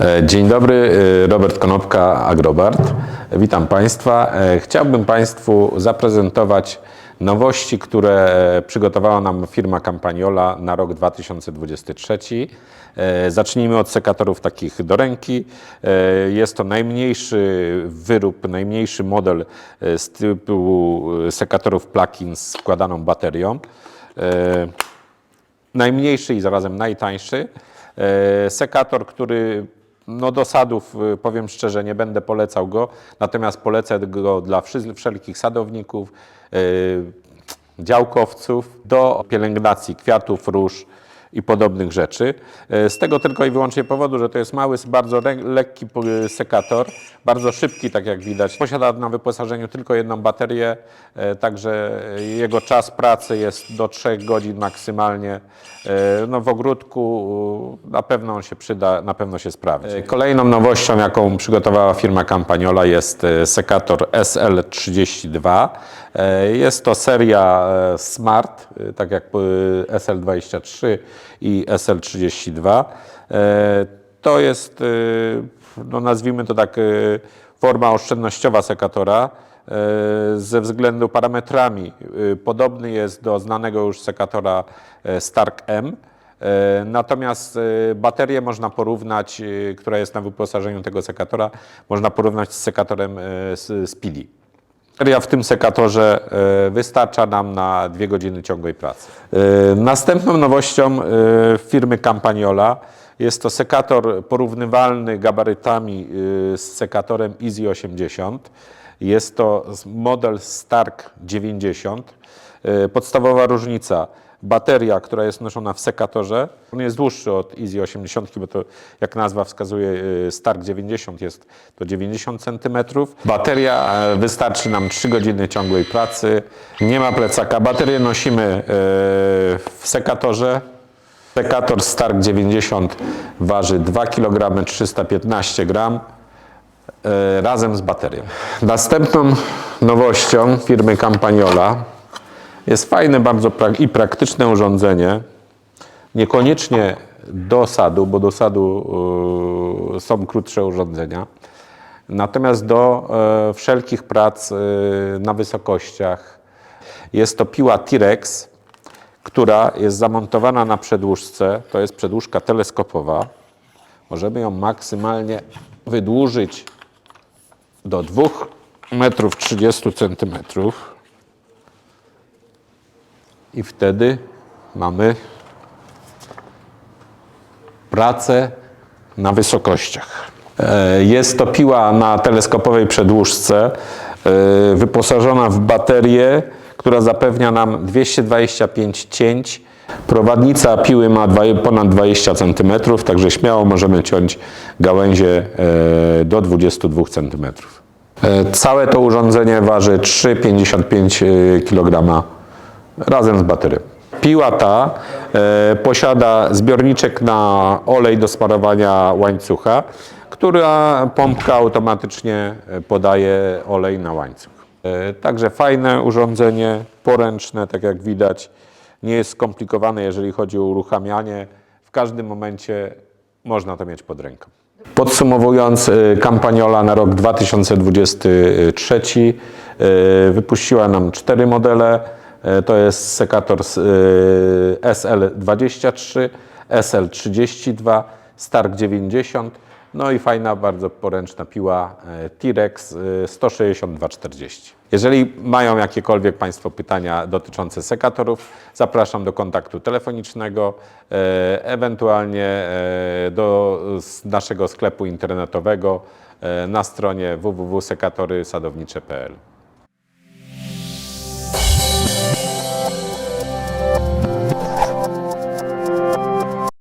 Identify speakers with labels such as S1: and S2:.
S1: E, Dzień dobry, e, Robert Konopka, Agrobart. Witam Państwa. E, Chciałbym Państwu zaprezentować nowości, które przygotowała nam firma Campaniola na rok 2023. E, Zacznijmy od sekatorów takich do ręki. Jest to najmniejszy wyrób, najmniejszy model z typu sekatorów plug-in z wkładaną baterią. Najmniejszy i zarazem najtańszy. Sekator, który no do sadów, y, powiem szczerze, nie będę polecał go, natomiast polecę go dla wszelkich sadowników, y, działkowców, do pielęgnacji kwiatów, róż i podobnych rzeczy. E, Z tego tylko i wyłącznie powodu, że to jest mały, bardzo lekki sekator, bardzo szybki, tak jak widać. Posiada na wyposażeniu tylko jedną baterię, e, także jego czas pracy jest do 3 godzin maksymalnie. E, No w ogródku na pewno on się przyda, na pewno się sprawdzi. Kolejną nowością, jaką przygotowała firma Campaniola jest sekator SL32. E, Jest to seria e, Smart, e, tak jak e, SL23 i SL32. E, To jest, no nazwijmy to tak, forma oszczędnościowa sekatora ze względu parametrami. Podobny jest do znanego już sekatora Stark M. Natomiast baterię można porównać, która jest na wyposażeniu tego sekatora, można porównać z sekatorem Pili. Bateria w tym sekatorze e, wystarcza nam na dwie godziny ciągłej pracy. E, Następną nowością e, firmy Campaniola jest to sekator porównywalny gabarytami z sekatorem Easy 80. Jest to model Stark 90. E, Podstawowa różnica bateria, która jest noszona w sekatorze, on jest dłuższy od Easy 80, bo to jak nazwa wskazuje y, Stark 90 jest to 90 cm. Bateria e, wystarczy nam 3 godziny ciągłej pracy. Nie ma plecaka. Baterię nosimy w sekatorze. Sekator Stark 90 waży 2 kg 315 g razem z baterią. Następną nowością firmy Campaniola jest fajne bardzo i praktyczne urządzenie. Niekoniecznie do sadu, bo do sadu y, są krótsze urządzenia. Natomiast do e, wszelkich prac e, na wysokościach. Jest to piła T-Rex, która jest zamontowana na przedłużce. To jest przedłużka teleskopowa. Możemy ją maksymalnie wydłużyć do 2 metrów 30 centymetrów. I wtedy mamy pracę na wysokościach. E, Jest to piła na teleskopowej przedłużce, e, wyposażona w baterię, która zapewnia nam 225 cięć. Prowadnica piły ma ponad 20 cm, także śmiało możemy ciąć gałęzie e, do 22 cm. Całe to urządzenie waży 3,55 kg razem z baterią. Piła ta e, posiada zbiorniczek na olej do smarowania łańcucha, która pompka automatycznie e, podaje olej na łańcuch. E, także fajne urządzenie, poręczne, tak jak widać. Nie jest skomplikowane, jeżeli chodzi o uruchamianie. W każdym momencie można to mieć pod ręką. Podsumowując, y, Campaniola na rok 2023 y, wypuściła nam cztery modele. Y, To jest sekator s- y, SL23, SL32, Stark 90, no i fajna, bardzo poręczna piła y, T-Rex y, 16240. Jeżeli mają jakiekolwiek Państwo pytania dotyczące sekatorów, zapraszam do kontaktu telefonicznego, e, ewentualnie e, do naszego sklepu internetowego e, na stronie www.sekatorysadownicze.pl.